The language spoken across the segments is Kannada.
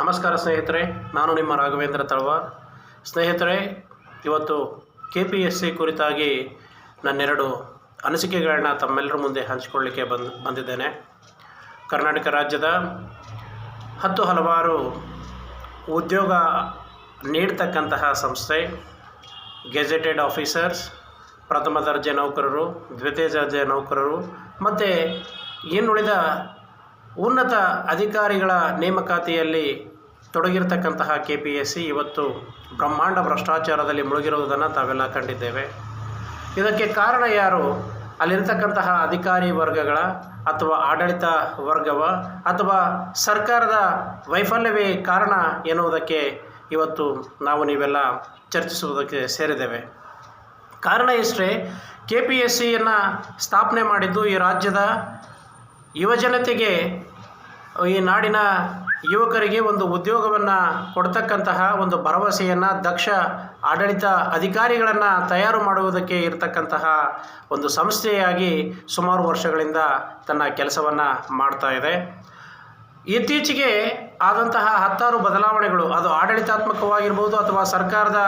ನಮಸ್ಕಾರ ಸ್ನೇಹಿತರೆ, ನಾನು ನಿಮ್ಮ ರಾಘವೇಂದ್ರ ತಳ್ವ. ಸ್ನೇಹಿತರೆ, ಇವತ್ತು ಕೆ ಪಿ ಎಸ್ ಸಿ ಕುರಿತಾಗಿ ನನ್ನೆರಡು ಅನಿಸಿಕೆಗಳನ್ನ ತಮ್ಮೆಲ್ಲರ ಮುಂದೆ ಹಂಚಿಕೊಳ್ಳಿಕ್ಕೆ ಬಂದು, ಬಂದಿದ್ದೇನೆ. ಕರ್ನಾಟಕ ರಾಜ್ಯದ ಹತ್ತು ಹಲವಾರು ಉದ್ಯೋಗ ನೀಡ್ತಕ್ಕಂತಹ ಸಂಸ್ಥೆ, ಗೆಜೆಟೆಡ್ ಆಫೀಸರ್ಸ್, ಪ್ರಥಮ ದರ್ಜೆ ನೌಕರರು, ದ್ವಿತೀಯ ದರ್ಜೆ ನೌಕರರು, ಮತ್ತು ಇನ್ನುಳಿದ ಉನ್ನತ ಅಧಿಕಾರಿಗಳ ನೇಮಕಾತಿಯಲ್ಲಿ ತೊಡಗಿರತಕ್ಕಂತಹ ಕೆ ಪಿ ಎಸ್ ಸಿ ಇವತ್ತು ಬ್ರಹ್ಮಾಂಡ ಭ್ರಷ್ಟಾಚಾರದಲ್ಲಿ ಮುಳುಗಿರುವುದನ್ನು ತಾವೆಲ್ಲ ಕಂಡಿದ್ದೇವೆ. ಇದಕ್ಕೆ ಕಾರಣ ಯಾರು? ಅಲ್ಲಿರ್ತಕ್ಕಂತಹ ಅಧಿಕಾರಿ ವರ್ಗಗಳ ಅಥವಾ ಆಡಳಿತ ವರ್ಗವ ಅಥವಾ ಸರ್ಕಾರದ ವೈಫಲ್ಯವೇ ಕಾರಣ ಎನ್ನುವುದಕ್ಕೆ ಇವತ್ತು ನಾವು ನೀವೆಲ್ಲ ಚರ್ಚಿಸುವುದಕ್ಕೆ ಸೇರಿದ್ದೇವೆ. ಕಾರಣ ಇಷ್ಟೇ ಕೆ ಪಿ ಎಸ್ ಸಿಯನ್ನು ಸ್ಥಾಪನೆ ಮಾಡಿದ್ದು ಈ ರಾಜ್ಯದ ಯುವಜನತೆಗೆ ಈ ನಾಡಿನ ಯುವಕರಿಗೆ ಒಂದು ಉದ್ಯೋಗವನ್ನು ಕೊಡ್ತಕ್ಕಂತಹ ಒಂದು ಭರವಸೆಯನ್ನು, ದಕ್ಷ ಆಡಳಿತ ಅಧಿಕಾರಿಗಳನ್ನು ತಯಾರು ಮಾಡುವುದಕ್ಕೆ ಇರತಕ್ಕಂತಹ ಒಂದು ಸಂಸ್ಥೆಯಾಗಿ ಸುಮಾರು ವರ್ಷಗಳಿಂದ ತನ್ನ ಕೆಲಸವನ್ನು ಮಾಡ್ತಾ ಇದೆ. ಇತ್ತೀಚೆಗೆ ಆದಂತಹ ಹತ್ತಾರು ಬದಲಾವಣೆಗಳು, ಅದು ಆಡಳಿತಾತ್ಮಕವಾಗಿರ್ಬೋದು ಅಥವಾ ಸರ್ಕಾರದ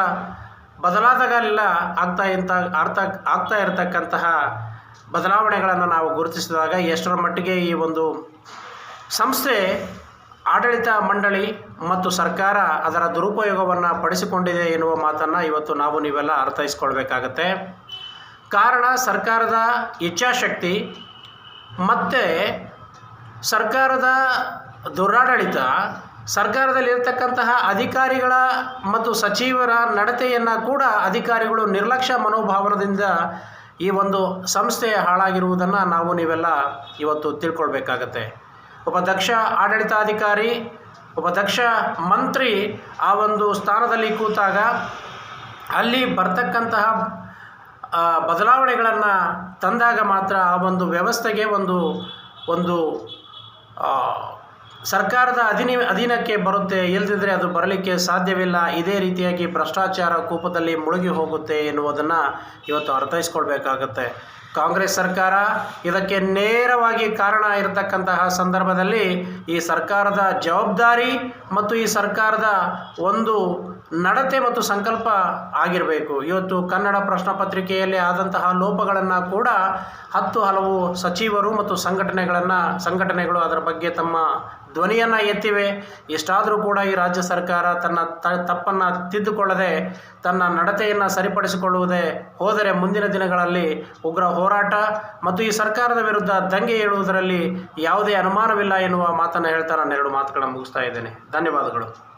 ಬದಲಾದಾಗಲೆಲ್ಲ ಆಗ್ತಾ ಇಂತ ಅರ್ಥ ಆಗ್ತಾ ಇರತಕ್ಕಂತಹ ಬದಲಾವಣೆಗಳನ್ನು ನಾವು ಗುರುತಿಸಿದಾಗ ಎಷ್ಟರ ಮಟ್ಟಿಗೆ ಈ ಒಂದು ಸಂಸ್ಥೆ ಆಡಳಿತ ಮಂಡಳಿ ಮತ್ತು ಸರ್ಕಾರ ಅದರ ದುರುಪಯೋಗವನ್ನು ಪಡಿಸಿಕೊಂಡಿದೆ ಎನ್ನುವ ಮಾತನ್ನು ಇವತ್ತು ನಾವು ನೀವೆಲ್ಲ ಅರ್ಥೈಸ್ಕೊಳ್ಬೇಕಾಗತ್ತೆ. ಕಾರಣ ಸರ್ಕಾರದ ಇಚ್ಛಾಶಕ್ತಿ ಮತ್ತು ಸರ್ಕಾರದ ದುರಾಡಳಿತ, ಸರ್ಕಾರದಲ್ಲಿರ್ತಕ್ಕಂತಹ ಅಧಿಕಾರಿಗಳ ಮತ್ತು ಸಚಿವರ ನಡತೆಯನ್ನು ಕೂಡ ಅಧಿಕಾರಿಗಳು ನಿರ್ಲಕ್ಷ್ಯ ಮನೋಭಾವನದಿಂದ ಈ ಒಂದು ಸಂಸ್ಥೆ ಹಾಳಾಗಿರುವುದನ್ನು ನಾವು ನೀವೆಲ್ಲ ಇವತ್ತು ತಿಳ್ಕೊಳ್ಬೇಕಾಗತ್ತೆ. ಒಬ್ಬ ದಕ್ಷ ಆಡಳಿತಾಧಿಕಾರಿ, ಒಬ್ಬ ದಕ್ಷ ಮಂತ್ರಿ ಆ ಒಂದು ಸ್ಥಾನದಲ್ಲಿ ಕೂತಾಗ ಅಲ್ಲಿ ಬರ್ತಕ್ಕಂತಹ ಬದಲಾವಣೆಗಳನ್ನು ತಂದಾಗ ಮಾತ್ರ ಆ ಒಂದು ವ್ಯವಸ್ಥೆಗೆ ಒಂದು ಒಂದು ಸರ್ಕಾರದ ಅಧೀನ, ಅಧೀನಕ್ಕೆ ಬರುತ್ತೆ. ಇಲ್ಲದಿದ್ದರೆ ಅದು ಬರಲಿಕ್ಕೆ ಸಾಧ್ಯವಿಲ್ಲ. ಇದೇ ರೀತಿಯಾಗಿ ಭ್ರಷ್ಟಾಚಾರ ಕೂಪದಲ್ಲಿ ಮುಳುಗಿ ಹೋಗುತ್ತೆ ಎನ್ನುವುದನ್ನು ಇವತ್ತು ಅರ್ಥೈಸ್ಕೊಳ್ಬೇಕಾಗತ್ತೆ. ಕಾಂಗ್ರೆಸ್ ಸರ್ಕಾರ ಇದಕ್ಕೆ ನೇರವಾಗಿ ಕಾರಣ ಇರತಕ್ಕಂತಹ ಸಂದರ್ಭದಲ್ಲಿ ಈ ಸರ್ಕಾರದ ಜವಾಬ್ದಾರಿ ಮತ್ತು ಈ ಸರ್ಕಾರದ ಒಂದು ನಡತೆ ಮತ್ತು ಸಂಕಲ್ಪ ಆಗಿರಬೇಕು. ಇವತ್ತು ಕನ್ನಡ ಪ್ರಶ್ನೆ ಪತ್ರಿಕೆಯಲ್ಲಿ ಆದಂತಹ ಲೋಪಗಳನ್ನು ಕೂಡ ಹತ್ತು ಹಲವು ಸಚಿವರು ಮತ್ತು ಸಂಘಟನೆಗಳನ್ನು, ಸಂಘಟನೆಗಳು ಅದರ ಬಗ್ಗೆ ತಮ್ಮ ಧ್ವನಿಯನ್ನು ಎತ್ತಿವೆ. ಎಷ್ಟಾದರೂ ಕೂಡ ಈ ರಾಜ್ಯ ಸರ್ಕಾರ ತನ್ನ ತಪ್ಪನ್ನು ತಿದ್ದುಕೊಳ್ಳದೆ ತನ್ನ ನಡತೆಯನ್ನು ಸರಿಪಡಿಸಿಕೊಳ್ಳುವುದೇ ಹೋದರೆ ಮುಂದಿನ ದಿನಗಳಲ್ಲಿ ಉಗ್ರ ಹೋರಾಟ ಮತ್ತು ಈ ಸರ್ಕಾರದ ವಿರುದ್ಧ ದಂಗೆ ಏಳುವುದರಲ್ಲಿ ಯಾವುದೇ ಅನುಮಾನವಿಲ್ಲ ಎನ್ನುವ ಮಾತನ್ನು ಹೇಳ್ತಾ ನಾನು ಎರಡು ಮಾತುಗಳನ್ನು ಮುಗಿಸ್ತಾ ಇದ್ದೇನೆ. ಧನ್ಯವಾದಗಳು.